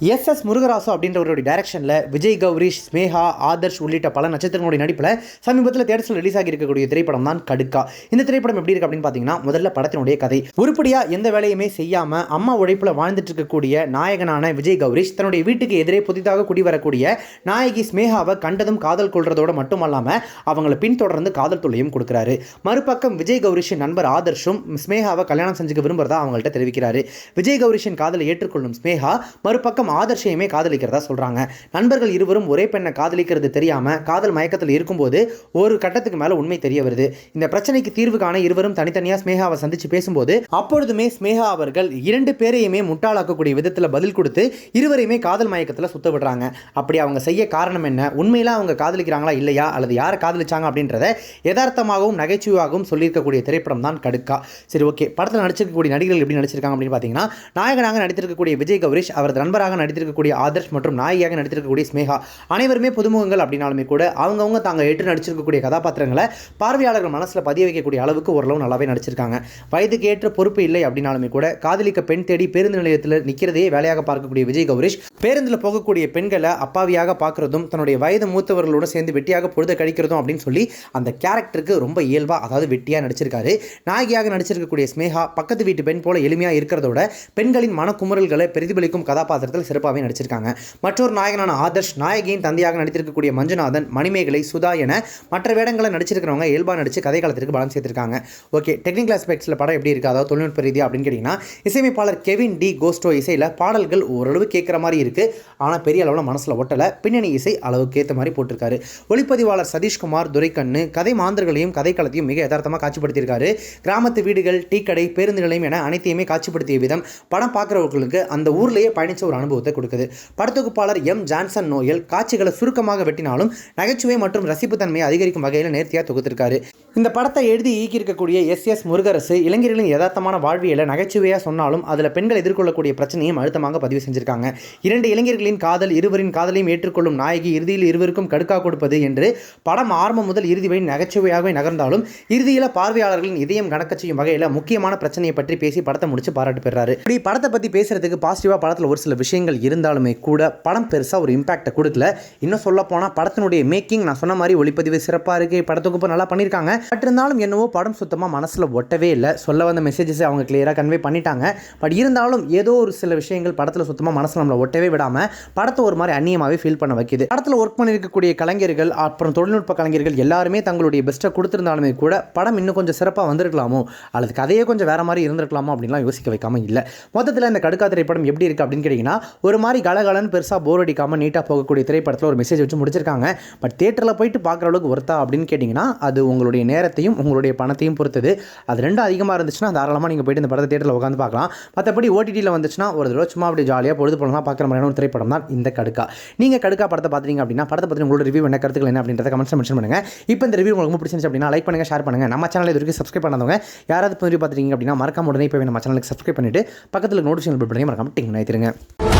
S S Murugarasu அப்படின்றவருடைய டைரக்ஷனில் விஜய் கௌரிஷ் ஸ்மேகா ஆதர்ஷ் உள்ளிட்ட பல நட்சத்திரங்களுடைய நடிப்பில் சமீபத்தில் தேட்டர்ஸில் ரிலீஸ் ஆகி இருக்கக்கூடிய திரைப்படம் தான் கடுக்கா. இந்த திரைப்படம் எப்படி இருக்கு அப்படின்னு பார்த்தீங்கன்னா முதல்ல படத்தினுடைய கதை. உருப்படியாக எந்த வேலையுமே செய்யாமல் அம்மா உழைப்பில் வாழ்ந்துட்டு இருக்கக்கூடிய நாயகனான விஜய் கௌரிஷ் தன்னுடைய வீட்டுக்கு எதிரே புதிதாக குடி வரக்கூடிய நாயகி ஸ்மேகாவை கண்டதும் காதல் கொள்றதோட மட்டுமல்லாமல் அவங்கள பின்தொடர்ந்து காதல் தொல்லையும் கொடுக்குறாரு. மறுபக்கம் விஜய் கௌரிஷின் நண்பர் ஆதர்ஷும் ஸ்மேகாவை கல்யாணம் செஞ்சுக்க விரும்புறதா அவங்கள்ட்ட தெரிவிக்கிறாரு. விஜய் கௌரிஷின் காதலை ஏற்றுக்கொள்ளும் ஸ்மேகா மறுபக்கம் ஆதர்ஷையுமே காதலிக்கிறதா சொல்றாங்க. நண்பர்கள் இருவரும் ஒரே பெண்ணை காதலிக்கிறது தெரியாம காதல் மயக்கத்தில் இருக்கும்போது ஒரு கட்டத்துக்கு மேல உண்மை தெரிய வருது. இந்த பிரச்சனைக்கு தீர்வு காண இருவரும் தனித்தனியா ஸ்மேகாவை சந்திச்சு பேசும்போது அப்பொழுதுமே ஸ்மேகா அவர்கள் இரண்டு பேரையுமே முட்டாளாக்கக்கூடிய விதத்தில் பதில் கொடுத்து இருவரையுமே காதல் மயக்கத்தில் சுத்த விடுறாங்க. அப்படி அவங்க செய்ய காரணம் என்ன? உண்மையில அவங்க காதலிக்கிறாங்களா இல்லையா? அல்லது யாரை காதலிச்சாங்க அப்படின்றத யதார்த்தமாகவும் நகைச்சுவாகவும் சொல்லியிருக்கக்கூடிய திரைப்படம் தான் கடுக்கா. சரி ஓகே. படத்தில் நடிச்சிருக்கக்கூடிய நடிகர்கள் எப்படி நடிச்சிருக்காங்க அப்படின்னு பார்த்தீங்கன்னா நாயகனாக நடித்திருக்கக்கூடிய விஜய் கௌரிஷ் அவரது நண்பராக நடித்திருக்கக்கூடிய ஆதர்ஷ் மற்றும் நாயகியாக நடித்திருக்கக்கூடிய ஸ்மேகா அனைவருமே புதுமுகங்கள் அப்படின்னாலுமே கூட அவங்கவுங்க தாங்க ஏற்று நடிச்சிருக்கக்கூடிய கதாபாத்திரங்களை பார்வையாளர்கள் மனசில் பதிய வைக்கக்கூடிய அளவுக்கு ஓரளவு நல்லாவே நடிச்சிருக்காங்க. வயதுக்கு ஏற்ற பொறுப்பு இல்லை அப்படின்னாலுமே கூட காதலிக்க பெண் தேடி பேருந்து நிலையத்தில் நிற்கிறதே வேலையாக பார்க்கக்கூடிய விஜய் கௌரிஷ் பேருந்தில் போகக்கூடிய பெண்களை அப்பாவியாக பார்க்குறதும் தன்னுடைய வயது மூத்தவர்களோடு சேர்ந்து வெட்டியாக பொழுத கழிக்கிறதும் அப்படின்னு சொல்லி அந்த கேரக்டருக்கு ரொம்ப இயல்பாக அதாவது வெட்டியாக நடிச்சிருக்காரு. நாயகியாக நடிச்சிருக்கக்கூடிய ஸ்மேகா பக்கத்து வீட்டு பெண் போல எளிமையாக இருக்கிறதோட பெண்களின் மனக்குமுறல்களை பிரதிபலிக்கும் கதாபாத்திரத்தில் சிறப்பாகவே நடிச்சிருக்காங்க. மற்றொரு நாயகனான ஆதர்ஷ் நாயகியின் தந்தையாக நடித்திருக்கக்கூடிய மஞ்சுநாதன் மணிமேகலை சுதா என மற்ற வேடங்களை நடிச்சிருக்கிறவங்க இயல்பாக நடித்து கதை காலத்திற்கு பலம் சேர்த்திருக்காங்க. ஓகே டெக்னிக்கல் ஆஸ்பெக்ட்ஸில் படம் எப்படி இருக்குது அதாவது தொழில்நுட்ப ரீதியாக அப்படின்னு கேட்டிங்கன்னா இசையமைப்பாளர் கெவின் டி கோஸ்டோ இசையில் பாடல்கள் ஓரளவு கேட்குற மாதிரி இருக்குது ஆனால் பெரிய அளவில் மனசில் ஒட்டலை. பின்னணி இசை அளவுக்கு ஏற்ற மாதிரி போட்டிருக்காரு. ஒளிப்பதிவாளர் சதீஷ்குமார் துரைக்கண்ணு கதை மாந்தர்களையும் கதைக்களத்தையும் மிக யதார்த்தமாக காட்சிப்படுத்தியிருக்காரு. கிராமத்து வீடுகள் டீ கடை பேருந்து நிலையம் என அனைத்தையுமே காட்சிப்படுத்திய விதம் படம் பார்க்குறவர்களுக்கு அந்த ஊர்லேயே பயணித்த ஒரு அனுபவம். அனுபவத்தை கொடுக்குது. படத்தொகுப்பாளர் எம். ஜான்சன் நோயல் காட்சிகளை சுருக்கமாக வெட்டினாலும் நகைச்சுவை மற்றும் ரசிப்புத்தன்மையை அதிகரிக்கும் வகையில் நேர்த்தியாக தொகுத்திருக்காரு. இந்த படத்தை எழுதி இயக்கியிருக்கக்கூடிய எஸ் எஸ் முருகரசு இளைஞர்களின் யதார்த்தமான வாழ்வியலை நகைச்சுவையாக சொன்னாலும் அதில் பெண்கள் எதிர்கொள்ளக்கூடிய பிரச்சனையும் அழுத்தமாக பதிவு செஞ்சிருக்காங்க. இரண்டு இளைஞர்களின் காதல் இருவரின் காதலையும் ஏற்றுக்கொள்ளும் நாயகி இறுதியில் இருவருக்கும் கடுக்கா கொடுப்பது என்று படம் ஆரம்பம் முதல் இறுதி வரை நகைச்சுவையாகவே நகர்ந்தாலும் இறுதியில் பார்வையாளர்களின் இதயம் கணக்க செய்யும் வகையில் முக்கியமான பிரச்சனையை பற்றி பேசி படத்தை முடிச்சு பாராட்டு பெறாரு. இப்படி படத்தை பற்றி பேசுறதுக்கு பாசிட்டிவாக படத்தில் ஒரு சில விஷயங்கள் இருந்தாலுமே கூட படம் பெருசாக ஒரு இம்பாக்டை கொடுக்கல. இன்னும் சொல்ல போனால் படத்தினுடைய மேக்கிங் நான் சொன்ன மாதிரி ஒளிப்பதிவு சிறப்பாக இருக்குது படத்துக்கு நல்லா பண்ணியிருக்காங்க பட் இருந்தாலும் என்னவோ படம் சுத்தமாக மனசில் ஒட்டவே இல்லை. சொல்ல வந்த மெசேஜஸ் அவங்க கிளியராக கன்வே பண்ணிட்டாங்க. பட் இருந்தாலும் ஏதோ ஒரு சில விஷயங்கள் படத்தில் சுத்தமாக மனசில் நம்மளை ஒட்டவே விடாமல் படத்தை ஒரு மாதிரி அந்நியமாகவே ஃபீல் பண்ண வைக்குது. படத்தில் ஒர்க் பண்ணியிருக்கக்கூடிய கலைஞர்கள் அப்புறம் தொழில்நுட்ப கலைஞர்கள் எல்லாருமே தங்களுடைய பெஸ்ட்டை கொடுத்துருந்தாலுமே கூட படம் இன்னும் கொஞ்சம் சிறப்பாக வந்திருக்கலாமோ? அல்லது கதையே கொஞ்சம் வேற மாதிரி இருந்திருக்கலாமோ? அப்படின்லாம் யோசிக்க வைக்காம இல்லை. மொத்தத்தில் இந்த கடுக்கா திரைப்படம் எப்படி இருக்குது அப்படின்னு கேட்டிங்கன்னா ஒரு மாதிரி கலகலன்னு பெருசாக போர் அடிக்காமல் நீட்டாக போகக்கூடிய திரைப்படத்தில் ஒரு மெசேஜ் வச்சு முடிச்சிருக்காங்க. பட் தேட்டரில் போயிட்டு பார்க்குற அளவுக்கு ஒர்த்தா அப்படின்னு கேட்டிங்கன்னா அது உங்களுடைய நேரத்தையும் உங்களுடைய பணத்தையும் பொறுத்தது. அது ரெண்டும் அதிகமாக இருந்துச்சுன்னா தாராளமாக நீங்கள் போயிட்டு இந்த படத்தை தேட்டரில் உட்காந்து பார்க்கலாம். மற்றபடி ஓடிடியில் வந்துச்சுன்னா ஒரு தடவை சும்மா அப்படி ஜாலியாக பொழுது போலாம் பார்க்குற மாதிரியான ஒரு திரைப்படம் தான் இந்த கடுக்கா. நீங்கள் கடுக்கா படத்தை பார்த்தீங்க அப்படின்னா படத்தை பற்றி உங்களோட ரிவ்யூ என்ன கருத்துக்கள் என்ன அப்படின்றத கமெண்ட்ஸ் மென்ஷன் பண்ணுங்கள் இப்போ இந்த ரிவ்யூ உங்களுக்கு ரொம்ப பிடிச்சிருந்துச்சு அப்படின்னா லைக் பண்ணுங்கள் ஷேர் பண்ணுங்கள் நம்ம சேனல் இது வரைக்கும் சப்ஸ்கிரைப் பண்ணாதவங்க யாராவது புதிய பார்த்துட்டீங்க அப்படின்னா மறக்காம உடனே இப்போ நம்ம சேனலுக்கு சப்ஸ்கிரைப் பண்ணிட்டு பக்கத்தில் நோட்டிஃபிகேஷன் பில் பண்ணி மறக்காம டிங் பண்ணிடுங்க